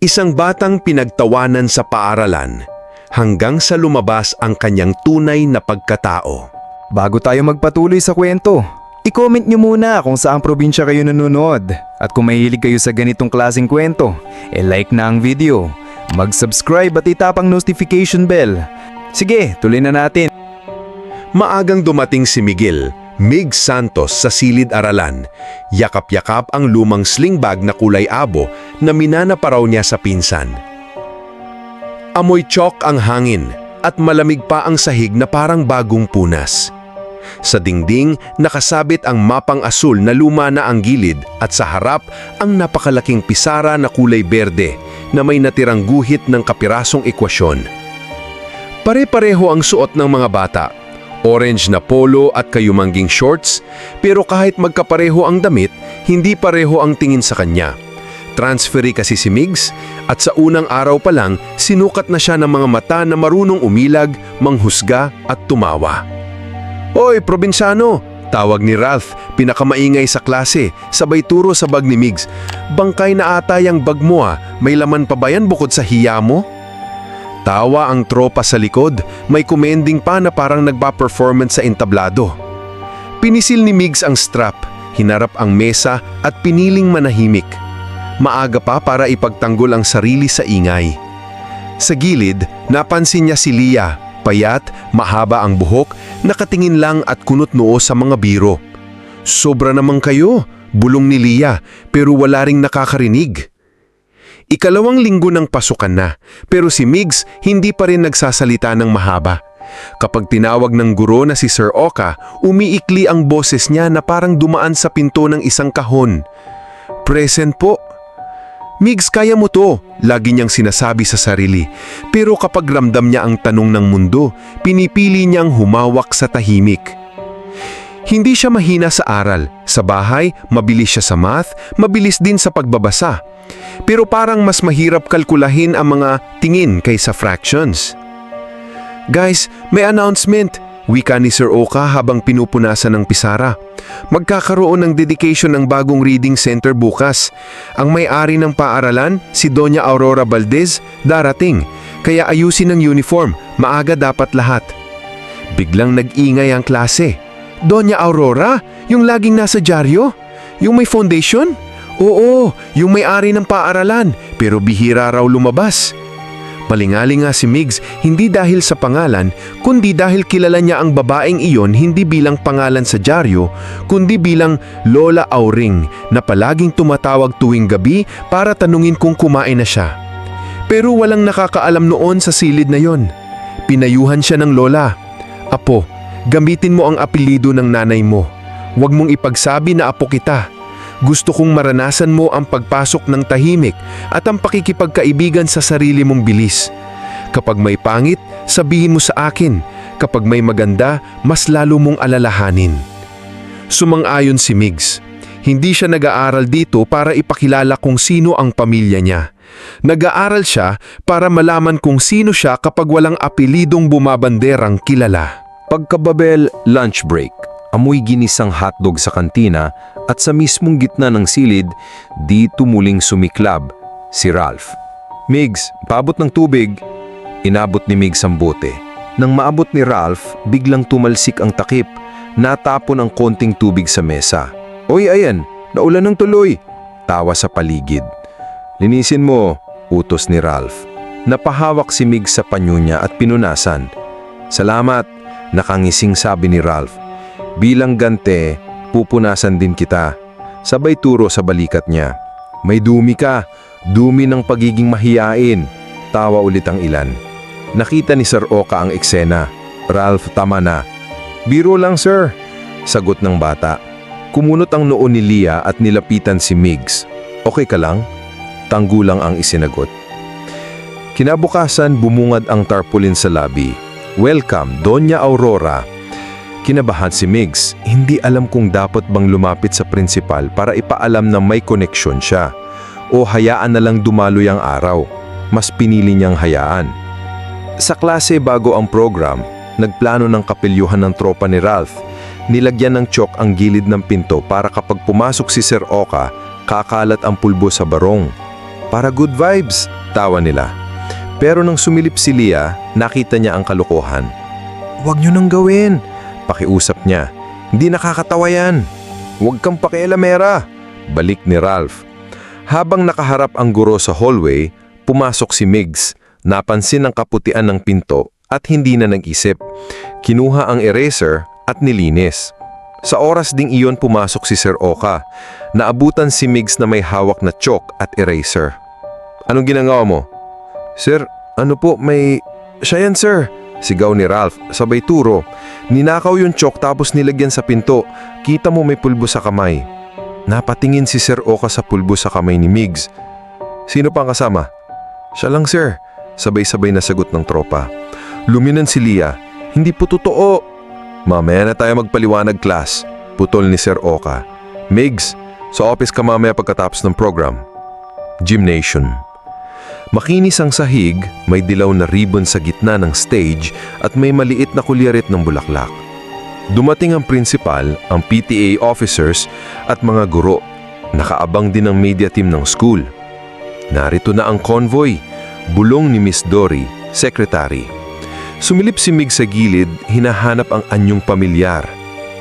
Isang batang pinagtawanan sa paaralan hanggang sa lumabas ang kanyang tunay na pagkatao. Bago tayo magpatuloy sa kwento, i-comment nyo muna kung saang probinsya kayo nanonood. At kung mahilig kayo sa ganitong klaseng kwento, e-like na ang video, mag-subscribe at itapang notification bell. Sige, tuloy na natin. Maagang dumating si Miguel, Mig Santos sa silid-aralan. Yakap-yakap ang lumang sling bag na kulay abo na minana pa niya sa pinsan. Amoy chok ang hangin at malamig pa ang sahig na parang bagong punas. Sa dingding, nakasabit ang mapang asul na luma na ang gilid at sa harap ang napakalaking pisara na kulay berde na may natirang guhit ng kapirasong ekwasyon. Pare-pareho ang suot ng mga bata. Orange na polo at kayumangging shorts, pero kahit magkapareho ang damit, hindi pareho ang tingin sa kanya. Transferi kasi si Migs at sa unang araw pa lang sinukat na siya ng mga mata na marunong umilag, manghusga at tumawa. Hoy, probinsyano! Tawag ni Ralph, pinakamaingay sa klase, sabay turo sa bag ni Migs. Bangkay na ata yung bag mo ah, may laman pa ba yan bukod sa hiya mo? Tawa ang tropa sa likod, may kumending pa na parang nagpa-performance sa entablado. Pinisil ni Migs ang strap, hinarap ang mesa at piniling manahimik. Maaga pa para ipagtanggol ang sarili sa ingay. Sa gilid, napansin niya si Lia, payat, mahaba ang buhok, nakatingin lang at kunot noo sa mga biro. Sobra naman kayo, bulong ni Lia, pero wala ring nakakarinig. Ikalawang linggo ng pasukan na, pero si Migs hindi pa rin nagsasalita ng mahaba. Kapag tinawag ng guro na si Sir Oka, umiikli ang boses niya na parang dumaan sa pinto ng isang kahon. Present po. Migs, kaya mo to, lagi niyang sinasabi sa sarili. Pero kapag ramdam niya ang tanong ng mundo, pinipili niyang humawak sa tahimik. Hindi siya mahina sa aral. Sa bahay, mabilis siya sa math, mabilis din sa pagbabasa. Pero parang mas mahirap kalkulahin ang mga tingin kaysa fractions. Guys, may announcement. Wika ni Sir Oka habang pinupunasan ng pisara. Magkakaroon ng dedication ng bagong reading center bukas. Ang may-ari ng paaralan, si Doña Aurora Valdez, darating. Kaya ayusin ang uniform, maaga dapat lahat. Biglang nag-ingay ang klase. Doña Aurora? Yung laging nasa dyaryo? Yung may foundation? Oo, yung may-ari ng paaralan, pero bihira raw lumabas. Palingali nga si Migs hindi dahil sa pangalan, kundi dahil kilala niya ang babaeng iyon hindi bilang pangalan sa dyaryo, kundi bilang Lola Auring na palaging tumatawag tuwing gabi para tanungin kung kumain na siya. Pero walang nakakaalam noon sa silid na yon. Pinayuhan siya ng Lola. Apo, gamitin mo ang apelido ng nanay mo. Huwag mong ipagsabi na apo kita. Gusto kong maranasan mo ang pagpasok ng tahimik at ang pakikipagkaibigan sa sarili mong bilis. Kapag may pangit, sabihin mo sa akin. Kapag may maganda, mas lalo mong alalahanin. Sumang-ayon si Migs. Hindi siya nag-aaral dito para ipakilala kung sino ang pamilya niya. Nag-aaral siya para malaman kung sino siya kapag walang apelidong bumabanderang kilala. Pagkababel, lunch break. Amoy ginisang hotdog sa kantina at sa mismong gitna ng silid, di tumuling sumiklab si Ralph. Migs, paabot ng tubig. Inabot ni Migs ang bote. Nang maabot ni Ralph, biglang tumalsik ang takip. Natapon ang konting tubig sa mesa. Oy, ayan, naulan ng tuloy. Tawa sa paligid. Linisin mo, utos ni Ralph. Napahawak si Migs sa panyo niya at pinunasan. Salamat, nakangising sabi ni Ralph. Bilang gante, pupunasan din kita. Sabay turo sa balikat niya. May dumi ka, dumi ng pagiging mahiyain. Tawa ulit ang ilan. Nakita ni Sir Oka ang eksena. Ralph, tama na. Biro lang sir, sagot ng bata. Kumunot ang noo ni Lia at nilapitan si Migs. Okay ka lang? Tanggulang ang isinagot. Kinabukasan bumungad ang tarpaulin sa labi. Welcome, Doña Aurora. Kinabahan si Migs, hindi alam kung dapat bang lumapit sa principal para ipaalam na may koneksyon siya o hayaan na lang dumaloy ang araw. Mas pinili niyang hayaan. Sa klase bago ang program, nagplano ng kapelyuhan ng tropa ni Ralph. Nilagyan ng chok ang gilid ng pinto para kapag pumasok si Sir Oka, kakalat ang pulbo sa barong. para good vibes, tawa nila. Pero nang sumilip si Lia, nakita niya ang kalokohan. Huwag niyo nang gawin, pakiusap niya. Hindi nakakatawa yan. Huwag kang pakialamera, balik ni Ralph. Habang nakaharap ang guro sa hallway, pumasok si Migs. Napansin ang kaputian ng pinto at hindi na nag-isip. Kinuha ang eraser at nilinis. Sa oras ding iyon pumasok si Sir Oka. Naabutan si Migs na may hawak na chalk at eraser. Anong ginagawa mo? Sir, ano po, may... Siya yan, sir. Sigaw ni Ralph, sabay turo. Ninakaw yung chalk tapos nilagyan sa pinto. Kita mo may pulbo sa kamay. Napatingin si Sir Oka sa pulbo sa kamay ni Migs. Sino pang kasama? Siya lang, sir. Sabay-sabay na sagot ng tropa. Luminan si Lia. Hindi po totoo. Mamaya na tayo magpaliwanag, class. Putol ni Sir Oka. Migs, sa office ka mamaya pagkatapos ng program. Gymnasium. Makinis ang sahig, may dilaw na ribbon sa gitna ng stage at may maliit na kulyarit ng bulaklak. Dumating ang principal, ang PTA officers at mga guro. Nakaabang din ang media team ng school. Narito na ang convoy, bulong ni Miss Dory, secretary. Sumilip si Mig sa gilid, hinahanap ang anyong pamilyar.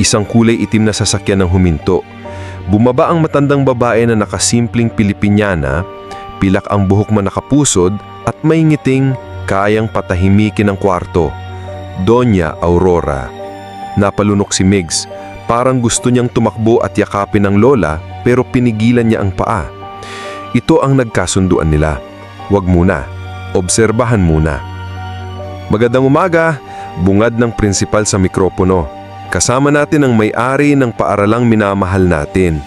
Isang kulay itim na sasakyan ng huminto. Bumaba ang matandang babae na nakasimpleng Pilipinyana, pilak ang buhok man nakapusod at may ngiting kayang patahimikin ang kwarto. Donya Aurora. Napalunok si Migs. Parang gusto niyang tumakbo at yakapin ang lola pero pinigilan niya ang paa. Ito ang nagkasunduan nila. Huwag muna. Obserbahan muna. Magandang umaga, bungad ng prinsipal sa mikropono. Kasama natin ang may-ari ng paaralang minamahal natin.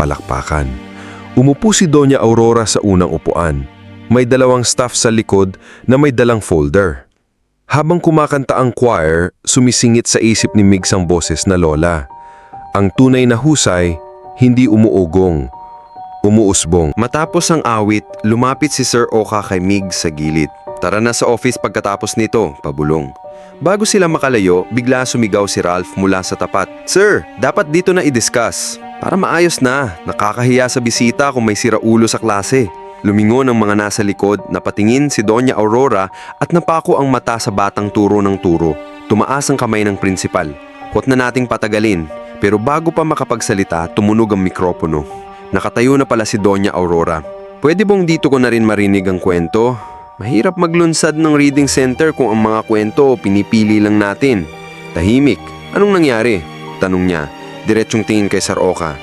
Palakpakan. Umupo si Doña Aurora sa unang upuan. May dalawang staff sa likod na may dalang folder. Habang kumakanta ang choir, sumisingit sa isip ni Migs ang boses na lola. Ang tunay na husay, hindi umuugong, umuusbong. Matapos ang awit, lumapit si Sir Oka kay Mig sa gilid. Tara na sa office pagkatapos nito, pabulong. Bago sila makalayo, bigla sumigaw si Ralph mula sa tapat. Sir, dapat dito na i-discuss. Para maayos na, nakakahiya sa bisita kung may siraulo sa klase. Lumingon ang mga nasa likod, napatingin si Doña Aurora at napako ang mata sa batang turo ng turo. Tumaas ang kamay ng prinsipal. Huwag na nating patagalin. Pero bago pa makapagsalita, tumunog ang mikropono. Nakatayo na pala si Doña Aurora. Pwede bang dito ko na rin marinig ang kwento? Mahirap maglunsad ng reading center kung ang mga kwento pinipili lang natin. Tahimik. Anong nangyari? Tanong niya. Diretsyong tingin kay Sir Oka.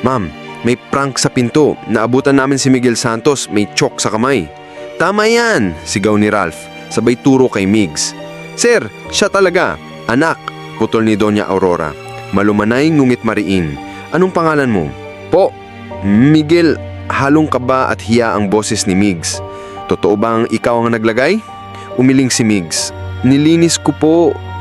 Ma'am, may prank sa pinto. Naabutan namin si Miguel Santos, may chok sa kamay. Tama yan, sigaw ni Ralph. Sabay turo kay Migs. Sir, siya talaga. Anak, putol ni Doña Aurora. Malumanay ngumit mariin. Anong pangalan mo? Po, Miguel, halong kaba at hiya ang boses ni Migs. Totoo bang ikaw ang naglagay? Umiling si Migs. Nilinis ko po,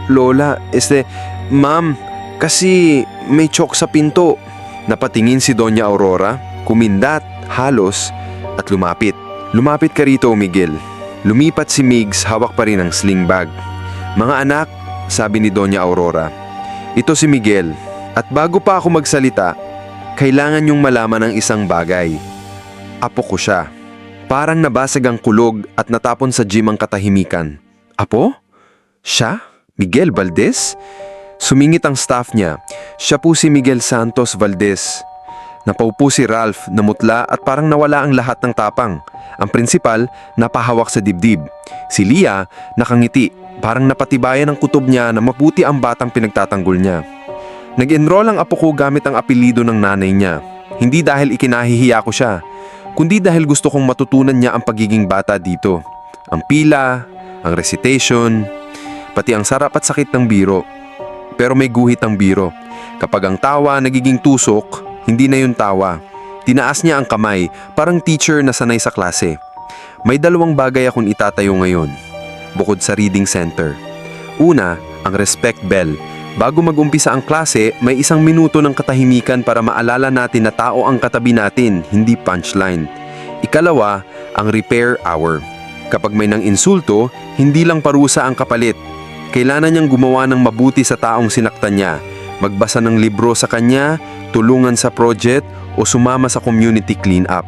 Lola. Este, ma'am, kasi may chok sa pinto. Napatingin si Doña Aurora, kumindat, halos, at lumapit. Lumapit ka rito, Miguel. Lumipat si Migs, hawak pa rin ang sling bag. Mga anak, sabi ni Doña Aurora, ito si Miguel. At bago pa ako magsalita, kailangan niyong malaman ang isang bagay. Apo ko siya. Parang nabasag ang kulog at natapon sa gym ang katahimikan. Apo? Siya? Miguel Valdez? Sumingit ang staff niya. Siya po si Miguel Santos Valdez. Napaupo si Ralph, namutla at parang nawala ang lahat ng tapang. Ang prinsipal, napahawak sa dibdib. Si Lia, nakangiti, parang napatibayan ang kutob niya na mabuti ang batang pinagtatanggol niya. Nag-enroll ang apo ko gamit ang apelido ng nanay niya. Hindi dahil ikinahihiya ko siya, kundi dahil gusto kong matutunan niya ang pagiging bata dito. Ang pila, ang recitation, pati ang sarap at sakit ng biro. Pero may guhit ang biro. Kapag ang tawa nagiging tusok, hindi na yun tawa. Tinaas niya ang kamay, parang teacher na sanay sa klase. May dalawang bagay akong itatayo ngayon, bukod sa reading center. Una, ang respect bell. Bago mag-umpisa ang klase, may isang minuto ng katahimikan para maalala natin na tao ang katabi natin, hindi punchline. Ikalawa, ang repair hour. Kapag may nang insulto, hindi lang parusa ang kapalit. Kailangan niyang gumawa ng mabuti sa taong sinaktan niya. Magbasa ng libro sa kanya, tulungan sa project, o sumama sa community cleanup.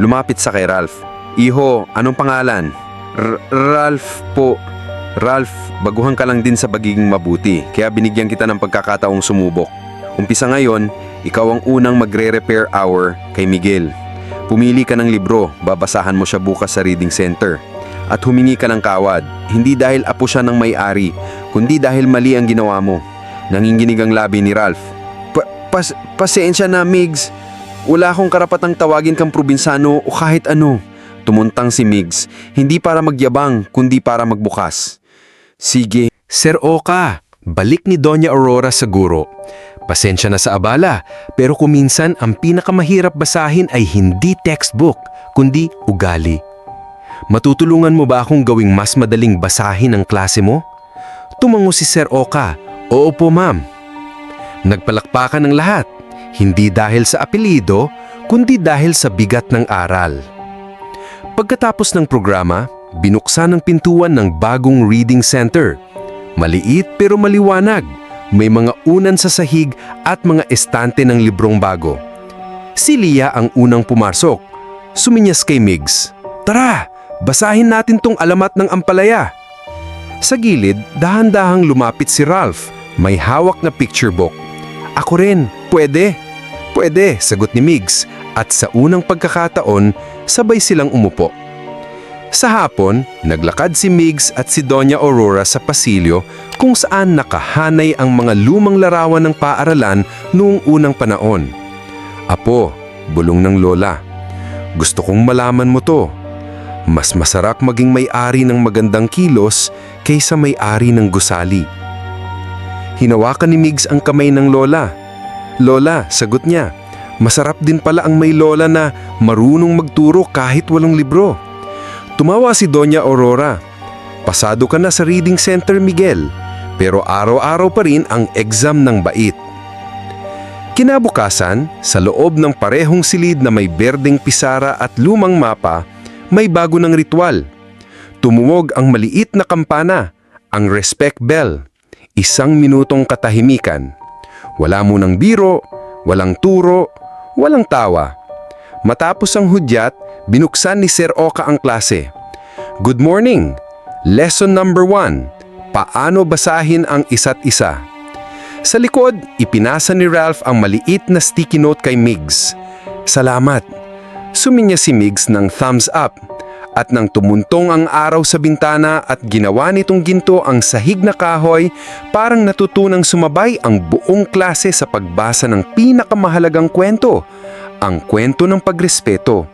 Lumapit sa kay Ralph. Iho, anong pangalan? R- Ralph po. Ralph, baguhan ka lang din sa pagiging mabuti, kaya binigyan kita ng pagkakataong sumubok. Umpisa ngayon, ikaw ang unang magre-repair hour kay Miguel. Pumili ka ng libro, babasahan mo siya bukas sa reading center. At humingi ka ng kawad, hindi dahil apo siya ng may-ari, kundi dahil mali ang ginawa mo. Nanginginig ang labi ni Ralph. Pa- pas- pasensya na, Migs. Wala akong karapatang tawagin kang probinsano o kahit ano. Tumuntang si Migs, hindi para magyabang, kundi para magbukas. Sige, Sir Oka, balik ni Doña Aurora sa guro. Pasensya na sa abala, pero kuminsan ang pinakamahirap basahin ay hindi textbook, kundi ugali. Matutulungan mo ba akong gawing mas madaling basahin ang klase mo? Tumango si Sir Oka. Oo po ma'am. Nagpalakpakan ng lahat, hindi dahil sa apelido, kundi dahil sa bigat ng aral. Pagkatapos ng programa, binuksan ang pintuan ng bagong reading center. Maliit pero maliwanag. May mga unan sa sahig at mga estante ng librong bago. Si Lia ang unang pumasok. Suminyas kay Migs. Tara, basahin natin tong alamat ng ampalaya. Sa gilid, dahan-dahang lumapit si Ralph. May hawak na picture book. Ako rin, pwede. Pwede, sagot ni Migs. At sa unang pagkakataon, sabay silang umupo. Sa hapon, naglakad si Migs at si Doña Aurora sa pasilyo kung saan nakahanay ang mga lumang larawan ng paaralan noong unang panahon. Apo, bulong ng lola. Gusto kong malaman mo to. Mas masarap maging may-ari ng magandang kilos kaysa may-ari ng gusali. Hinawakan ni Migs ang kamay ng lola. Lola, sagot niya, masarap din pala ang may lola na marunong magturo kahit walang libro. Tumawa si Doña Aurora. Pasado ka na sa reading center, Miguel. Pero araw-araw pa rin ang exam ng bait. Kinabukasan, sa loob ng parehong silid na may berdeng pisara at lumang mapa, may bago ng ritual. Tumuwog ang maliit na kampana, ang respect bell. Isang minutong katahimikan. Wala munang biro, walang turo, walang tawa. Matapos ang hudyat, binuksan ni Sir Oka ang klase. Good morning! Lesson number one, paano basahin ang isa't isa? Sa likod, ipinasa ni Ralph ang maliit na sticky note kay Migs. Salamat. Suminya si Migs ng thumbs up at nang tumuntong ang araw sa bintana at ginawa nitong ginto ang sahig na kahoy, parang natutunang sumabay ang buong klase sa pagbasa ng pinakamahalagang kwento, ang kwento ng pagrespeto,